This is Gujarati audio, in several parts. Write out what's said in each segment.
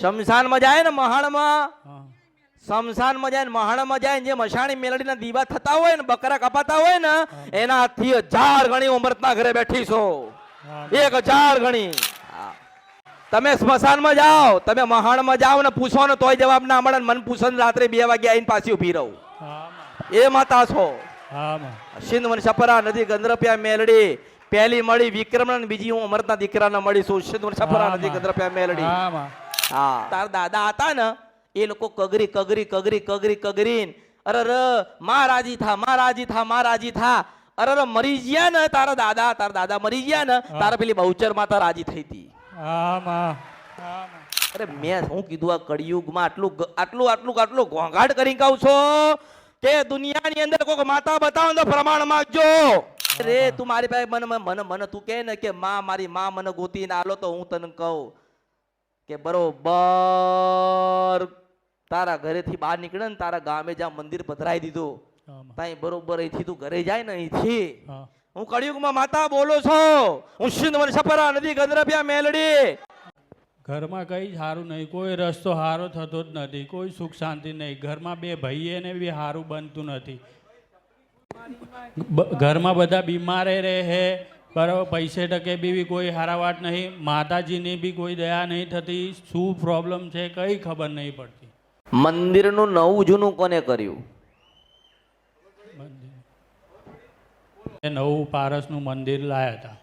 શમશાનમાં જાય ને મહાણમાં શમશાનમાં જાય ને મહાણમાં જાય ને જે મશાણી મેલડીના દીવા થતા હોય ને બકરા કપાતા હોય ને એના થી હજાર ગણી ઉમરતના ઘરે બેઠી છો. એક હજાર ગણી. તમે સ્મશાનમાં જાઓ તમે મહાણમાં જાઓ ને પૂછો ને તોય જવાબ ના મળે મન પૂછો ને રાત્રે બે વાગે આવીને પાછી ઊભી રહું. એ માતા છો. સિંધ વન છપરા નદી ગંદ્રપ્યા મેલડી પહેલી મળી વિક્રમ ને બીજી હું અમરતના દીકરાને મળી છું સિંધ વન છપરા નદી. ગંદ્રપ્યા મેલડી. હા માં. હા તાર દાદા હતા ને એ લોકો કગરી કગરી કગરી કગરી કગરીન. અરે ર માં રાજી થા મા રાજી થા મા રાજી થા. અરે ર મરી ગયા ને તારા દાદા તારા દાદા મરી ગયા ને તારા પેલી બહુચર માતા રાજી થઈ હતી હા માં હા માં અરે મેં હું કીધું આ કળિયુગમાં આટલું આટલું આટલું આટલું ઘોંઘાટ કરી કહું છો કે દુનિયાની અંદર કોઈક માતા બતાવો ને તો પ્રમાણ માંગજો. રે તું મારી પાસે મને મને- મને મને તું કે ને કે માં મારી માં મને ગોતીને આલો તો હું તને કહું. કે બરોબર તારા ઘરેથી બહાર નીકળે ને તારા ગામે જ્યાં મંદિર પધરાઈ દીધું ત્યાં બરોબર અહીંથી તું ઘરે જાય ને અહીંથી. હા. કળિયુગમાં માતા બોલો છો. હું સિંધ વન છપરા નદી ગંદરભ્યા મેલડી. ઘરમાં કઈ સારું નહીં. કોઈ રસ્તો સારો થતો જ નથી. કોઈ સુખ શાંતિ નહીં. ઘરમાં બે ભાઈએ ને બી સારું બનતું નથી. ઘરમાં બધા બીમારે રહે. બરાબર પૈસે ટકે બી કોઈ હારાવાટ નહીં માતાજીની બી કોઈ દયા નહીં થતી શું પ્રોબ્લેમ છે કઈ ખબર નહીં પડતી મંદિરનું નવું જૂનું કોને કર્યું. એ નવું પારસનું મંદિર લાયા હતા.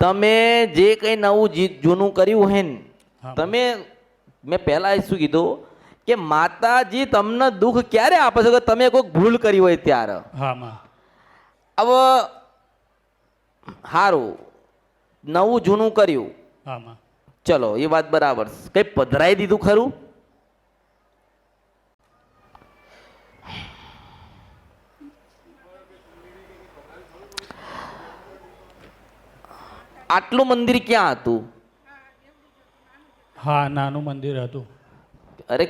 તમે જે કંઈ નવું જૂનું કર્યું હે. ને તમે મેં પહેલા શું કીધું કે માતાજી તમને દુઃખ ક્યારે આપે છે? કે તમે કોઈક ભૂલ કરી હોય ત્યારે. હા હવે સારું નવું જૂનું કર્યું. ચલો એ વાત બરાબર. કઈ પધરાઈ દીધું ખરું? આટલું મંદિર ક્યાં હતું? હા નાનું મંદિર હતું. અરે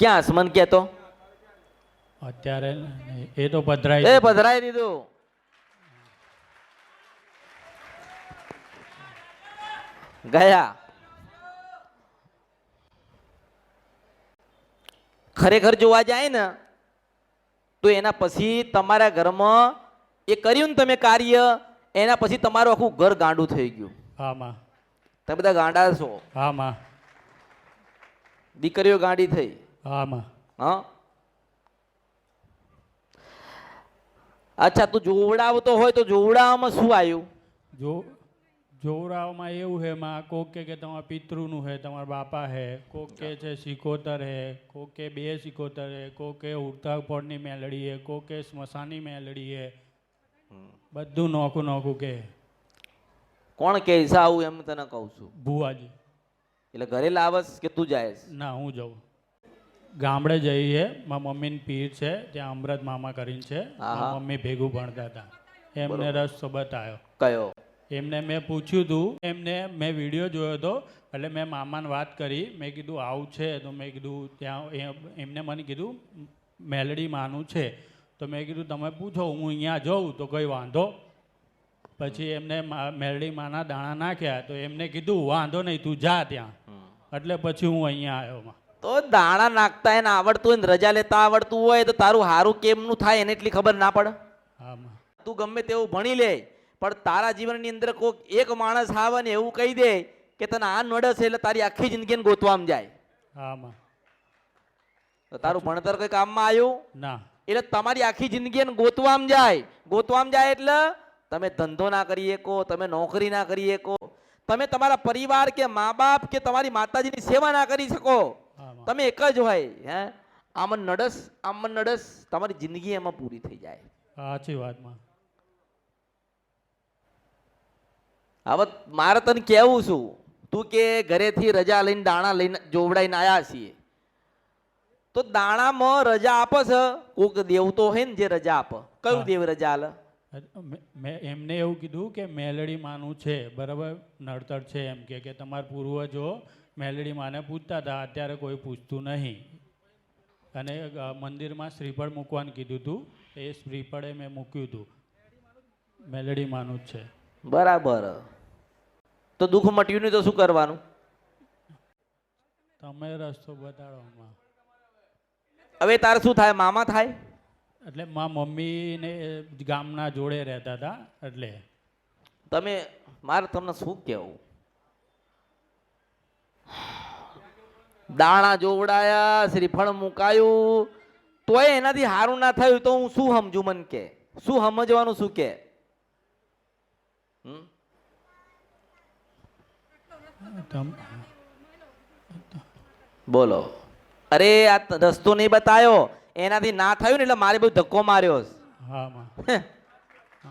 ક્યાં હશે? કેતો કહેતો. અત્યારે. એ તો પધરાય એ પધરાઈ દીધું. ગયા. ખરેખર જોવા જાય ને તો એના પછી તમારા ઘરમાં એ કર્યું ને તમે કાર્ય એના પછી તમારું આખું ઘર ગાંડું થઈ ગયું. હા માં તમે બધા ગાંડા છો. હા માં દીકરીઓ ગાંડી થઈ. હા માં હા અચ્છા તું જોવડાવતો હોય તો જોવડાવવામાં શું આવ્યું? જો જોવરાવમાં એવું હે માં કોક કે કે તમારા પિતૃનું હે તમારા બાપા હે કોક કે છે સિકોતર હે કોક કે બે સિકોતર હે કોક કે ઉડતા ફોડની મેલડી હે કોક કે સ્મશાની મેલડી હે. બધું નોખું નોખું કે કોણ કે છે આવું? એમ તને કહું છું. ભુવાજી. એટલે ઘરે લાવસ કે તું જાયસ? ના હું જાઉં. ગામડે જઈએ મારા મમ્મીને પીર છે ત્યાં અમૃત મામા કરીને છે. મારા મમ્મી ભેગું ભણતા હતા. એમને રસ્તો બતાવ્યો કયો? એમને મેં પૂછ્યું હતું એમને મેં વીડિયો જોયો હતો એટલે મેં મામાને વાત કરી. મેં કીધું આવું છે. તો મેં કીધું ત્યાં એમને મને કીધું મેલડી માનું છે. તો મેં કીધું તમે પૂછો હું અહીંયા જાઉં તો કંઈ વાંધો. પછી એમને મેલડી માના દાણા નાખ્યા તો એમને કીધું વાંધો નહીં તું જા ત્યાં. એટલે પછી હું અહીંયા આવ્યો. માં તો દાણા નાખતા એને આવડતું હોય ને રજા લેતા આવડતું હોય તો તારું હારું કેમનું થાય એને એટલી ખબર ના પડે? તું ગમે તેવું ભણી લે પણ તારા જીવનની અંદર કોઈક એક માણસ આવે ને એવું કહી દે કે તને આ નડે છે એટલે તારી આખી જિંદગીને ગોતવામાં જાય. તો તારું ભણતર કઈ કામમાં આવ્યું? ના. એટલે તમારી આખી જિંદગી એને ગોતવામાં જાય. ગોતવામાં જાય એટલે તમે ધંધો ના કરી શકો તમે નોકરી ના કરી શકો તમે તમારા પરિવાર કે મા બાપ કે તમારી માતાજીની સેવા ના કરી શકો. તમે એક જ હોય હે? આમન નડસ આમન નડસ તમારી જિંદગી એમાં પૂરી થઈ જાય. સાચી વાતમાં હવે મારે તને કહેવું છું તું કે ઘરેથી રજા લઈને દાણા લઈને જોવડાઈને આવ્યા છીએ તો દાણામાં રજા આપે છે? કોક દેવ તો હોય ને જે રજા આપે. કયું દેવ રજા આલે? મેં એમને એવું કીધું કે મેલડી માનું છે બરાબર? નડતર છે એમ કે કે તમારા પૂર્વજો મેલડી માને પૂછતા હતા અત્યારે કોઈ પૂછતું નહીં. અને મંદિરમાં શ્રીફળ મૂકવાનું કીધું હતું એ શ્રીફળે મેં મૂક્યું હતું મેલડી માનું જ છે. બરાબર. તો દુઃખ મટ્યું નહીં તો શું કરવાનું? તમે રસ્તો બતાડો માં હવે તારે શું થાય? મામા થાય? એટલે મા મમ્મી ને ગામના જોડે રહેતા હતા એટલે. તમે મારે તમને શું કહેવું? દાણા જોવડાયા શ્રીફળ મુકાયું. તોય એનાથી સારું ના થયું તો હું શું સમજુ મન કે? શું સમજવાનું શું કે? બોલો. અરે આ રસ્તો નહીં બતાયો. એનાથી ના થયું ને એટલે મારે બહુ ધક્કો માર્યો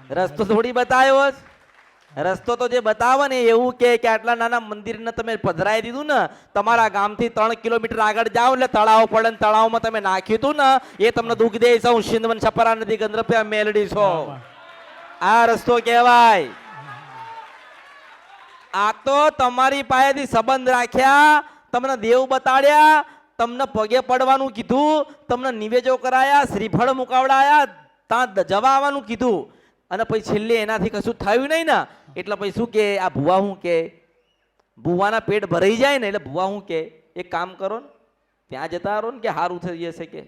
રસ્તો થોડી બતાવ્યો. રસ્તો તો જે બતાવે ને એવું કે આટલા નાના મંદિરને તમે પધરાઈ દીધું ને, તમારા ગામથી ત્રણ કિલોમીટર આગળ જાઓ એટલે તળાવ પડે ને તળાવમાં તમે નાખ્યું હતું ને, એ તમને દુઃખ દે છે. હું સિંધવન છપરા નદી ગંદ્રપ્યા મેલડી છો. આ રસ્તો કહેવાય. આ તો તમારી પાસેથી સંબંધ રાખ્યા, તમને દેવ બતાડ્યા, તમને પગે પડવાનું કીધું, તમને નિવેજો કરાયા, શ્રીફળ મુકાવડાયા ત્યાં જવા આવવાનું કીધું. અને પછી છેલ્લે એનાથી કશું થયું નહીં ને એટલે પછી શું કે, આ ભુવા શું કે? ભુવાના પેટ ભરાઈ જાય ને એટલે ભુવા શું કે? એક કામ કરો ને, ત્યાં જતા રહો ને કે સારું થઈ જશે કે.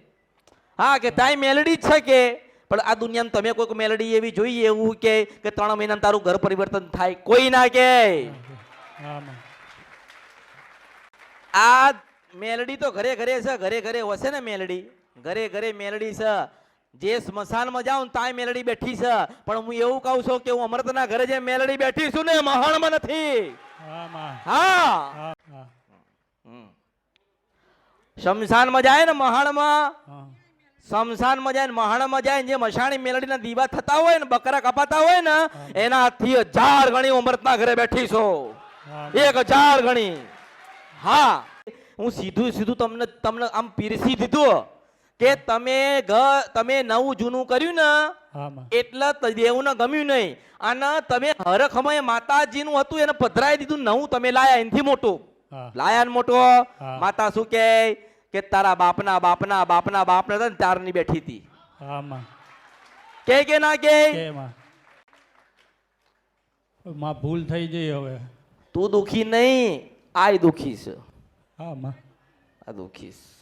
હા, કે ત્યાં મેલડી જ છે કે. પણ આ દુનિયામાં તમે કોઈક મેલડી એવી જોઈએ એવું કે કે ત્રણ મહિનામાં તારું ઘર પરિવર્તન થાય. કોઈ ના કે. આ મેલડી તો ઘરે ઘરે છે, ઘરે ઘરે હશે ને મેલડી. ઘરે ઘરે મેલડી છે. જે સ્મશાનમાં જાઉં ને ત્યાં મેલડી બેઠી છે. પણ હું એવું કહું છું કે હું અમૃતના ઘરે જે મેલડી બેઠી છું ને મહાણમાં નથી. હા શમશાનમાં જાય ને મહાણમાં. શમશાનમાં જાય ને મહાણમાં જાય ને જે મશાણી મેલડીના દીવા થતા હોય ને બકરા કપાતા હોય ને એનાથી હજાર ગણી અમૃતના ઘરે બેઠી છો. એક હજાર ગણી. હા. હું સીધું સીધું તમને તમને આમ પીરસી દીધું. કે તમે ઘર તમે નવું જૂનું કર્યું ને એટલે દેવને ગમ્યું નહીં. અને તમે હર સમયે માતાજીનું હતું એને પધરાઈ દીધું નવું તમે લાયા એનથી મોટું. લાયા મોટો? માતા શું કે કે તારા બાપના બાપના બાપના બાપના હતા ને ત્યારની બેઠી હતી. કે કે ના કે માં ભૂલ થઈ જઈ હવે. તું દુખી નહીં આય દુખી છે. હા માં આ દુખી છે.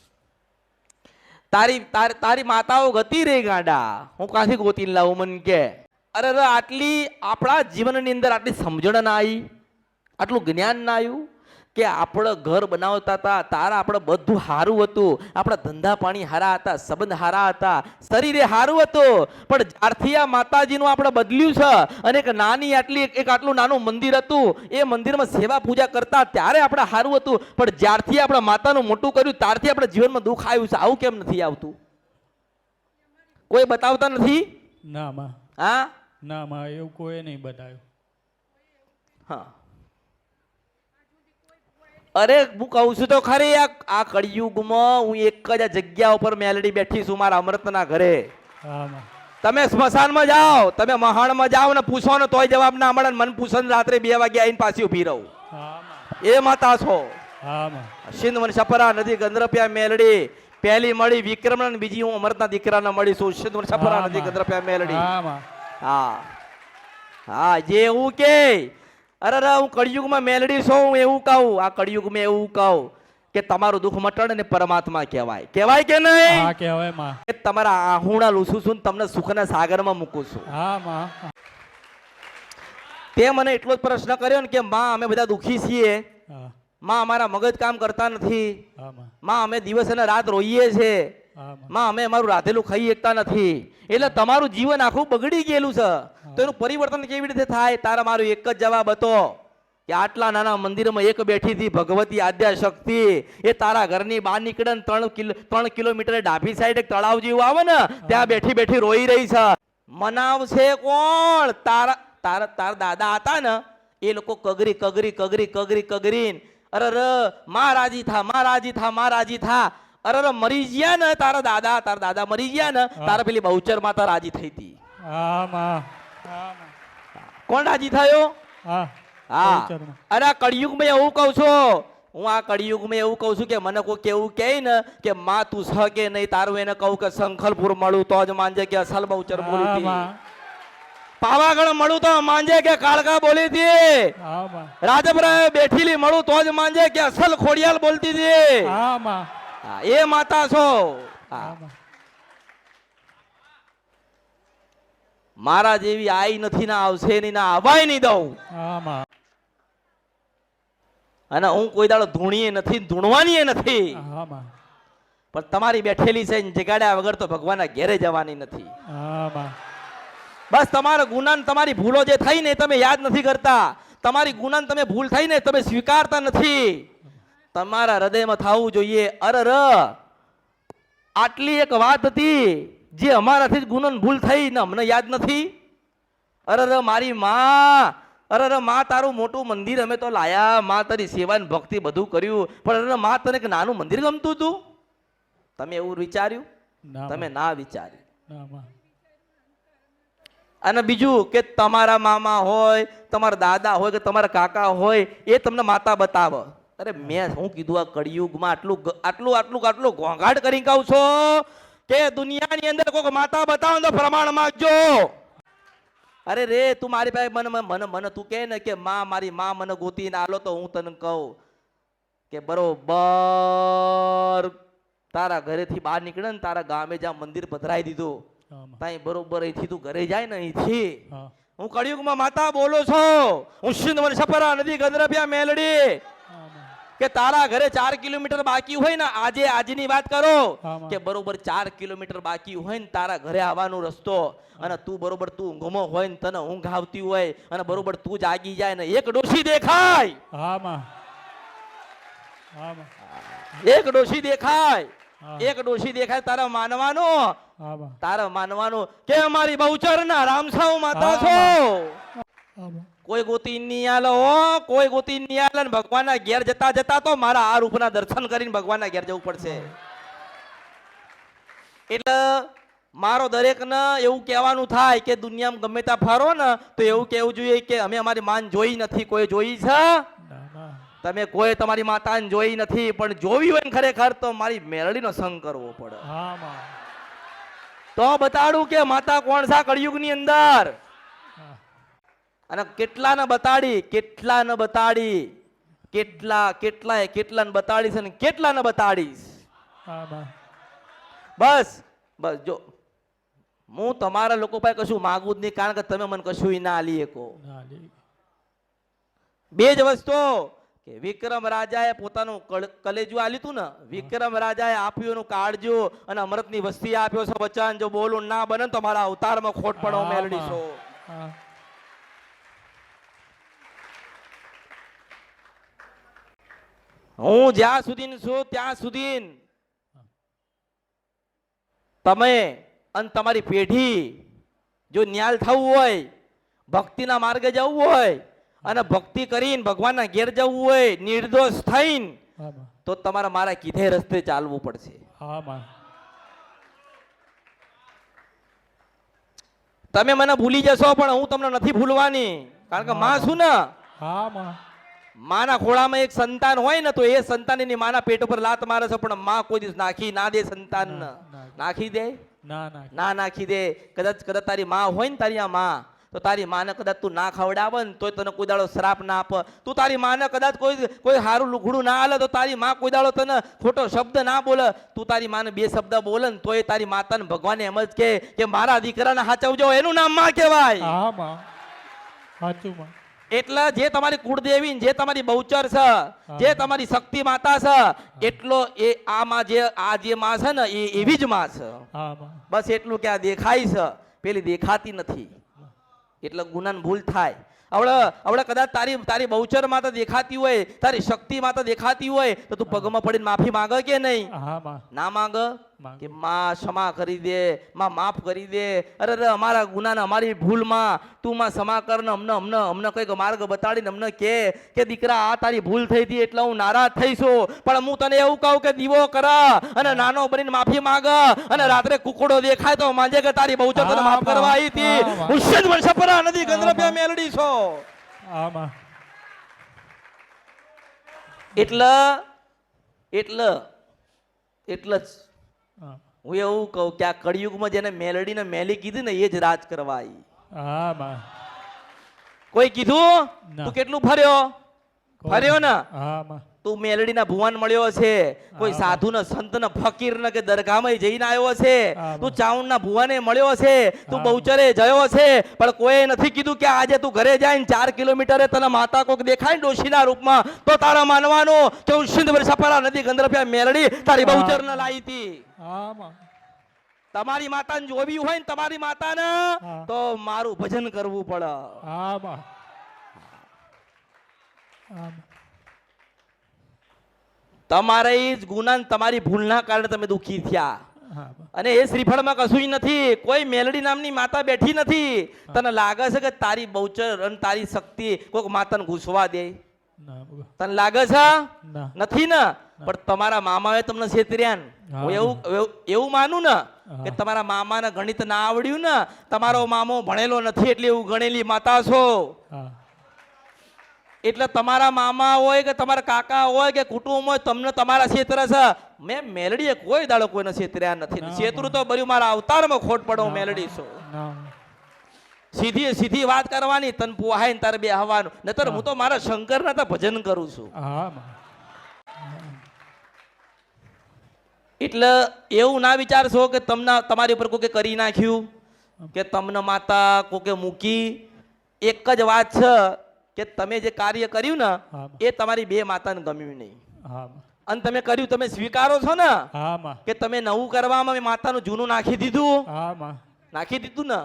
તારી તારી માતાઓ ગતી રે ગાડા. હું કાંથી ગોતીને લાવું મન કે? અરે અરે, આટલી આપણા જીવનની અંદર આટલી સમજણ ના આવી, આટલું જ્ઞાન ના આવ્યું. કે આપણે ઘર બનાવતા હતા તારા આપણે બધું સારું હતું. આપણા ધંધા પાણી હારા હતા સંબંધ હારા હતા. શરીરે સારું હતું. પણ જ્યારથી આ માતાજીનું આપણે બદલ્યું છે અને એક નાની આટલી એક- આટલું નાનું મંદિર હતું એ મંદિરમાં સેવા પૂજા કરતા ત્યારે આપણે સારું હતું. પણ જ્યારથી આપણે માતાનું મોટું કર્યું ત્યારથી આપણે જીવનમાં દુઃખ આવ્યું છે. આવું કેમ નથી આવતું? કોઈ બતાવતા નથી? ના માં. હા? ના માં એવું કોઈ નહીં બતાવ્યું. હા. અરે હું કહું છું તો ખરી આ આ કળિયુગમાં હું એક જ જગ્યા ઉપર મેલડી બેઠી છું મારા અમૃતના ઘરે. તમે સ્મશાનમાં જાઓ તમે મહાણમાં જાઓ ને પૂછો ને તોય જવાબ ના મળે મન પૂછો રાત્રે બે વાગે આવીને પાછી ઊભી રહું. એ માતા છો. સિંધ મન સપરા નદી ગંદ્રપ્યા મેલડી પહેલી મળી વિક્રમ ને બીજી હું અમૃતના દીકરાને મળી છું. સિંધવન છપરા સપરા નદી. ગંદ્રપ્યા મેલડી. હા. હા જે હું કે અરે અરે હું કળિયુગમાં મેલડી છું હું એવું કહું. આ કળિયુગમાં એવું કહું કે તમારું દુઃખ મટણ ને પરમાત્મા કહેવાય. કહેવાય કે નહીં? હા કહેવાયમાં. કે તમારા આહુણા લૂસું છું તમને સુખના સાગરમાં મૂકું છું. હા માં. તે મને એટલો જ પ્રશ્ન કર્યો ને કે માં અમે બધા દુઃખી છીએ. માં અમારા મગજ કામ કરતા નથી. માં. અમે દિવસ અને રાત રોઈએ છે. માં. અમે અમારું રાધેલું ખાઈ શકતા નથી. એટલે તમારું જીવન આખું બગડી ગયેલું છે. તો એનું પરિવર્તન કેવી રીતે થાય? તારા મારો એક જ જવાબ હતો કે આટલા નાના મંદિરમાં એક બેઠી હતી ભગવતી આદ્યાશક્તિ એ તારા ઘરની બહાર નીકળે ને ત્રણ કિલો ત્રણ કિલોમીટર ડાભી સાઈડ એક તળાવ જેવું આવે ને ત્યાં બેઠી બેઠી રોઈ રહી છે. મનાવશે કોણ? તારા તારા તારા દાદા હતા ને એ લોકો કગરી કગરી કગરી કગરી કગરીને ર માં રાજી થા મા રાજી થા મા રાજી થા. અરે ર મરી ગયા ને તારા દાદા તારા દાદા મરી ગયા ને તારા પેલી બહુચર માતા રાજી થઈ હતી હા હા માં. કોણ રાજી થયો? હા અરે કળિયુગમાં એવું કહું છું. હું આ કળિયુગમાં એવું કહું છું કે મને કોઈ કેવું કહે ને કે માં તું કે નહીં તારું એને કહું કે શંખલપુર મળું તો જ માનજે કે અસલ બહુચર ચર પાવાગઢ મળું તો માંજે કે કાળકા બોલી હતી. રાજપરા બેઠીલી મળું તો જ માનજે કે અસલ ખોડિયાલ બોલતી હતી. એ માતા છો. હા. હા માં મારા જેવી આઈ નથી ના આવશે નહીં ના આવાય નહીં દઉં. અને હું કોઈ દાડો ધૂણીએ નથી ધૂણવાની નથી. પણ તમારી બેઠેલી છે જગાડ્યા વગર તો ભગવાનના ઘેરે જવાની નથી. બસ તમારા ગુનાન તમારી ભૂલો જે થઈ ને તમે યાદ નથી કરતા. તમારી ગુનાન તમે ભૂલ થઈ ને તમે સ્વીકારતા નથી. તમારા હૃદયમાં થવું જોઈએ. અર આટલી એક વાત હતી. જે અમારાથી જ ગુનો ભૂલ થઈ ને અમને યાદ નથી? અરે મારી માં. અરે માં તારું મોટું મંદિર અમે તો લાયા. માં તારી સેવા ને ભક્તિ બધું કર્યું. પણ અરે માં તને એક નાનું મંદિર ગમતું હતું? તમે એવું વિચાર્યું? તમે ના વિચાર્યું. અને બીજું કે તમારા મામા હોય તમારા દાદા હોય કે તમારા કાકા હોય એ તમને માતા બતાવે. અરે મેં શું કીધું આ કળિયુગમાં આટલું આટલું આટલું આટલું ઘોંઘાટ કરી કહું છો. કે દુનિયાની અંદર કોઈક માતા બતાવો તો પ્રમાણ માંગજો. અરે રે તું મારી પાસે મને મને મને તું કહે ને કે માં મારી માં મને ગોતીને આલો તો હું તને કહું કે બરોબર તારા ઘરેથી બહાર નીકળે ને તારા ગામે જ્યાં મંદિર પધરાઈ દીધું તાઈ બરોબર અહીંથી તું ઘરે જાય ને અહીંથી. હું. કળિયુગમાં માતા બોલો છો. હું સિંધ મને સપરા નદી ગંદરભ્યા મેલડી. કે તારા ઘરે ચાર કિલોમીટર બાકી હોય ને આજે આજની વાત કરો કે બરોબર ચાર કિલોમીટર બાકી હોય ને તારા ઘરે આવવાનો રસ્તો અને તું બરોબર તું ઊંઘમાં હોય ને તને ઊંઘ આવતી હોય અને બરોબર તું જાગી જાય ને એક ડોશી દેખાય. એક ડોશી દેખાય. એક ડોશી દેખાય તારા માનવાનો. તારા માનવાનો કે અમારી બહુચર ના રામસાવ માતા છો? કોઈ ગોતી નહીં આલે હો કોઈ ગોતી નહીં આલે ને ભગવાનના ઘેર જતા જતા તો મારા આ રૂપના દર્શન કરીને ભગવાનના ઘેર જવું પડશે. એટલે મારો દરેકને એવું કહેવાનું થાય કે દુનિયામાં ગમે ત્યાં ફરો ને તો એવું કહેવું જોઈએ કે અમે અમારી માન જોઈ નથી કોઈ જોઈ છે? તમે કોઈ તમારી માતાને જોઈ નથી પણ જોવી હોય ને ખરેખર તો મારી મેરડીનો સંગ કરવો પડે. હા તો બતાડું કે માતા કોણ સા કળિયુગની અંદર? અને કેટલાને બતાડી? કેટલાને બતાડી? કેટલા કેટલાએ કેટલાને બતાડીશ અને કેટલાને બતાડીશ? બસ બસ જો હું તમારા લોકો પાસે કશું માગું જ નહીં કારણ કે તમે મને કશું ના આલી શકો બે જ વસ્તુ કે વિક્રમ રાજાએ પોતાનું કલેજું આલ્યું હતું ને વિક્રમ રાજાએ આપ્યું એનું કાળજો અને અમૃતની વસ્તી આપ્યો છે. વચન જો બોલું ના બને તમારા તો મારા અવતારમાં ખોટ પડો હા, મેળડી છો હા જ્યાં સુધી છું ત્યાં સુધી તમે અને તમારી પેઢી જો ન્યાલ થવું હોય ભક્તિના માર્ગે જવું હોય અને ભક્તિ કરીને ભગવાનના ઘેર જવું હોય નિર્દોષ થઈને તો તમારે મારા કીધે રસ્તે ચાલવું પડશે. તમે મને ભૂલી જશો પણ હું તમને નથી ભૂલવાની. કારણ કે માં છું ને. હા માં માના ખોળામાં એક સંતાન હોય ને તો એ સંતાન એની માના પેટ ઉપર લાત મારે છે પણ માં કોઈ દિવસ નાખી ના દે સંતાન. નાખી. દે? ના નાખી. દે. કદાચ કદાચ તારી માં હોય ને તારી આ માં તો તારી માને કદાચ તું ના ખવડાવે ને તોય તને કોઈ દાડો શ્રાપ ના આપે. તું તારી માને કદાચ કોઈ કોઈ સારું લુઘડું ના હાલે તો તારી માં કોઈ દાડો તને ખોટો શબ્દ ના બોલે. તું તારી માને બે શબ્દ બોલે ને તોય તારી માતાને ભગવાને એમ જ કે મારા દીકરાને સાચવજો. એનું નામમાં કહેવાય. હા માં. સાચું માં. એટલે જે તમારી કુળદેવી જે તમારી બહુચર છે જે તમારી શક્તિ માતા છે એટલો એ આમાં જે આ જે માં છે ને એ એવી જ માં છે. બસ એટલું કે આ દેખાય છે પેલી દેખાતી નથી. એટલે ગુનાન ભૂલ થાય. હવે હવે કદાચ તારી તારી બહુચર માતા દેખાતી હોય તારી શક્તિ માતા દેખાતી હોય તો તું પગમાં પડીને માફી માંગે કે નહીં? ના માંગ માંગ. કે માં ક્ષમા કરી દે માં માફ કરી દે. અરે અરે અમારા ગુનાને અમારી ભૂલમાં તું માં ક્ષમા કર ને અમને અમને અમને કંઈક માર્ગ બતાડીને અમને કે કે દીકરા આ તારી ભૂલ થઈ હતી એટલે હું નારાજ થઈશું પણ હું તને એવું કહું કે દીવો કર અને નાનો બનીને માફી માંગ. અને રાત્રે કુકડો દેખાય તો માંજે કે તારી બહુ તને માફ કરવા આવી હતી. હા, માં. હું શેજ નદી ગંદ્રપ્યા મેલડી છો? આમાં. એટલે એટલે એટલે જ હા એવું કહું કે આ કળિયુગમાં જેને મેલડીને મેલી કીધી ને એ જ રાજ કરવા આવી હા માં કોઈ કીધું? તું કેટલું ફર્યો ફર્યો ને? હા તું મેલડીના ભુવન મળ્યો છે. કોઈ. સાધુ ને સંત ને ફકીર ને કે દરગાહમાં જઈને આવ્યો છે. તું ચાઉંડ ના ભુવાને મળ્યો છે. તું બહુચરે જયો છે. પણ કોઈ નથી કીધું કે આજે તું ઘરે જાય ચાર કિલોમીટરે તને માતા કોક દેખાય ને ડોશીના રૂપમાં તો તારા માનવાનું કે હું સિંધ સપરા નદી ગંદરપિયા મેલડી તારી. બહુચર ને લાવી હતી. તમારી માતા માતાને જોવી હોય ને તમારી માતાને ને તો મારું ભજન કરવું પડે. હા તમારા જ ગુના તમારી ભૂલના કારણે તમે દુઃખી થયા. અને એ શ્રીફળમાં કશું નથી કોઈ મેલડી નામની માતા બેઠી નથી. તને લાગે છે કે તારી બહુચર અને તારી શક્તિ કોઈક માતાને ઘૂસવા દે? તને લાગે છે? નથી ને? પણ તમારા મામાએ તમને છેતર્યા ને. હું. એવું એવું- માનું ને કે. તમારા મામાને ગણિત ના આવડ્યું ને તમારો મામો ભણેલો નથી એટલે એવું ગણેલી માતા છો. એટલે તમારા મામા હોય કે તમારા કાકા હોય કે કુટુંબ હોય તમને તમારા ક્ષેત્ર છે. મેં મેલડીએ કોઈ દાડો કોઈને છેતર્યા નથી. છેતરું તો બર્યું મારા અવતારમાં ખોટ પડો હું મેલડી છું. સીધી સીધી વાત કરવાની તન પુહાય ને તારે બે હવાનું નતર હું તો મારા શંકરના તો ભજન કરું છું. એટલે એવું ના વિચારશો કે તમને તમારી ઉપર કોકે કરી નાખ્યું કે તમને માતા કોકે મૂકી. એક જ વાત છે કે તમે જે કાર્ય કર્યું ને એ તમારી બે માતાને ગમ્યું નહીં. અને તમે કર્યું તમે સ્વીકારો છો ને કે તમે નવું કરવામાં માતાનું જૂનું નાખી દીધું? નાખી દીધું ને?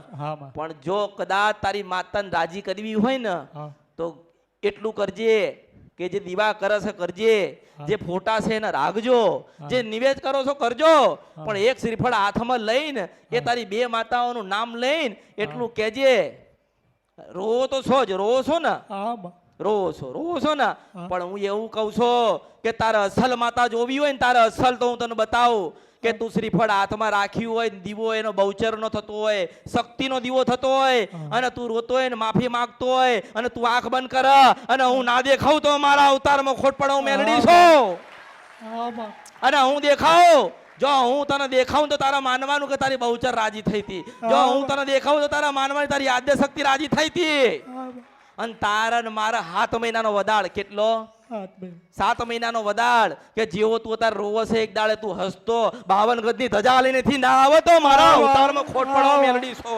પણ જો કદાચ તારી માતાને રાજી કરવી હોય ને તો એટલું કરજે કે જે દીવા કરે છે કરજે જે ફોટા છે એને રાખજો જે નિવેદ કરો છો કરજો પણ એક શ્રીફળ હાથમાં લઈને એ તારી બે માતાઓનું નામ લઈને એટલું કહેજે. રોવો તો છો જ રોવો છો ને? રોવો છો રોવો છો ને પણ હું એવું કહું છું કે તારે અસલ માતા જોવી હોય ને તારે અસલ તો હું તને બતાવું કે તું શ્રીફળ હાથમાં રાખ્યું હોય દીવો એનો બહુચરનો થતો હોય શક્તિનો દીવો થતો હોય અને તું રોતો હોય ને માફી માંગતો હોય અને તું આંખ બંધ કર અને હું ના દેખાઉં તો મારા અવતારમાં ખોટ પડે હું. મેળડી છું અને હું દેખાઉં જો હું તને દેખાઉં તો તારા માનવાનું કે તારી બહુચર રાજી થઈ હતી. જો હું. તને દેખાઉં તો તારા માનવાની તારી આદ્ય શક્તિ રાજી થઈ હતી. અને તારા મારા હાથ મહિનાનો વદાળ કેટલો? સાત મહિનાનો વદાળ. કે જેવો તું અત્યારે રોવો છે એક દાડે તું હસતો બાવન ગજની ધજા લઈને થી ના આવે તો મારા અવતારમાં ખોટ પડવા મેળડી છો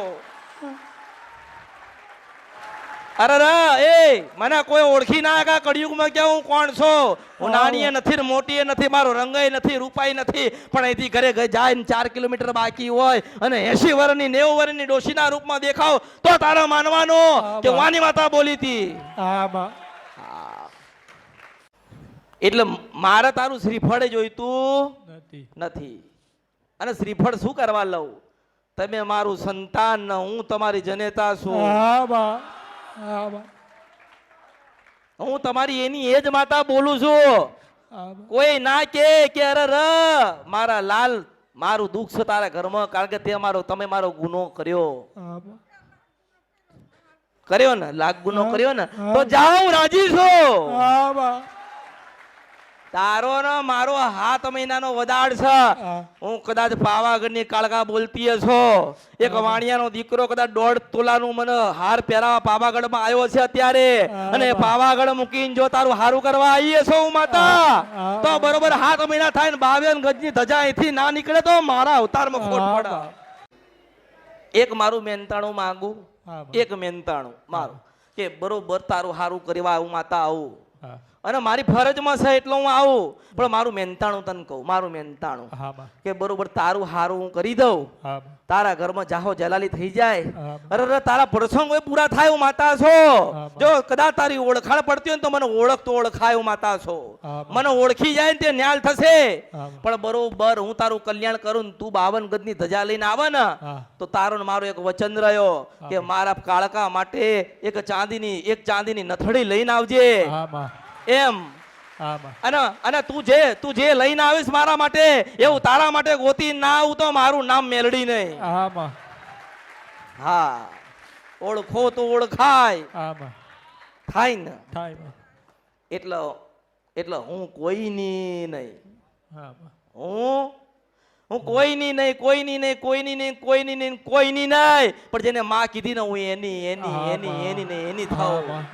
અરે રા એ મને કોઈ ઓળખી ના આગા કળિયુગમાં કે હું કોણ છો? હું નાની નથી મોટીએ મોટી નથી મારો રંગય નથી રૂપાઈ નથી પણ અહીંથી ઘરે જાય ને ચાર કિલોમીટર બાકી હોય અને એસી વર્ષની નેવું વર્ષની ડોશીના રૂપમાં દેખાવ તો તારા માનવાનો કે વાની માતા બોલી હતી. એટલે મારે તારું શ્રીફળ જોઈતું નથી. અને શ્રીફળ શું કરવા લઉં? તમે મારું સંતાન હું તમારી જનેતા છું. હા માં હા તમારી એની એ જ માતા બોલું છું. કોઈ ના કે કે અરે ર મારા લાલ મારું દુઃખ છે તારા ઘરમાં કારણ કે તે મારો તમે મારો ગુનો કર્યો. કર્યો ને? લાખ ગુનો કર્યો ને? તો જાઉં રાજી છો? હા માં તારો ને મારો હાથ મહિનાનો વદાડ છે. હું. કદાચ પાવાગઢની કાળકા બોલતી છો એક વાણિયાનો દીકરો કદાચ દોઢ તોલાનું મને હાર પહેરાવા પાવાગઢમાં આવ્યો છે અત્યારે. અને પાવાગઢ મૂકીને જો તારું હારું કરવા આવીએ છો હું માતા તો બરોબર હાથ મહિના થાય ને બાવન ગજની ધજા અહીંથી ના નીકળે તો મારા અવતારમાં ખોટ પડે. એક મારું મહેનતાણું માંગુ એક મહેનતાણું મારું. કે બરોબર તારું હારું કરવા હું માતા આવું. અને મારી ફરજમાં છે એટલે હું આવું. પણ મારું મહેનતાણું તને કહું મારું મહેનતાણું કે બરોબર તારું હારું હું કરી દઉં. તારા ઘરમાં જાહો જલાલી થઈ જાય. અરે અરે તારા પ્રસંગો પૂરા થાય હું માતા છો. જો કદાચ તારી ઓળખાણ પડતી હોય તો મને ઓળખ તો ઓળખાય હું માતા છો. મને ઓળખી જાય ને તે ન્યાલ થશે. પણ બરોબર હું તારું કલ્યાણ કરું ને તું બાવન ગજની ધજા લઈને આવે ને તો તારો ને મારો એક વચન રહ્યો કે મારા કાળકા માટે એક ચાંદીની એક ચાંદીની નથડી લઈને આવજે. એમ. અને અને તું જે તું જે લઈને આવીશ મારા માટે એવું તારા માટે ગોતી ના આવું તો મારું નામ મેલડી નહીં. હા ઓળખો તો ઓળખાય. થાય ને. થાય એટલે એટલે હું કોઈની નહીં. હું હું કોઈની નહીં કોઈની નહીં કોઈની નહીં કોઈની નહીં કોઈની નહીં. પણ જેને માં કીધી ને હું એની એની એની એની નહીં એની માં.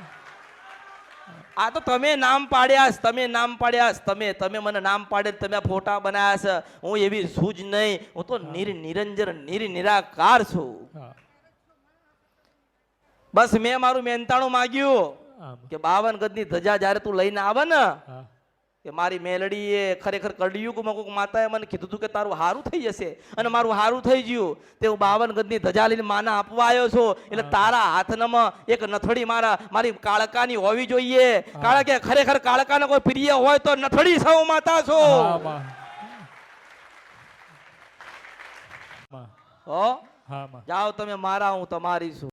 આ તો તમે નામ પાડ્યા તમે નામ પાડ્યા તમે તમે મને નામ પાડે તમે ફોટા બનાવ્યા છે. હું એવી છું જ નહીં. હું તો નિર નિરંજન નિર નિરાકાર છું બસ મેં મારું મહેનતાણું માગ્યું કે બાવન ગજની ધજા જ્યારે તું લઈને આવે ને. કે મારી મેલડીએ ખરેખર કળિયુગમાં કોઈક માતાએ મને કીધું હતું કે તારું હારું થઈ જશે અને મારું હારું થઈ ગયું. તે હું બાવન ગજની ધજા લઈને માના આપવા આવ્યો છું. એટલે તારા હાથનામાં એક નથડી મારા મારી કાળકાની હોવી જોઈએ. કારણ કે ખરેખર કાળકાને કોઈ પ્રિય હોય તો નથડી સૌ માતા છો. જાઓ તમે મારા હું તમારી છું.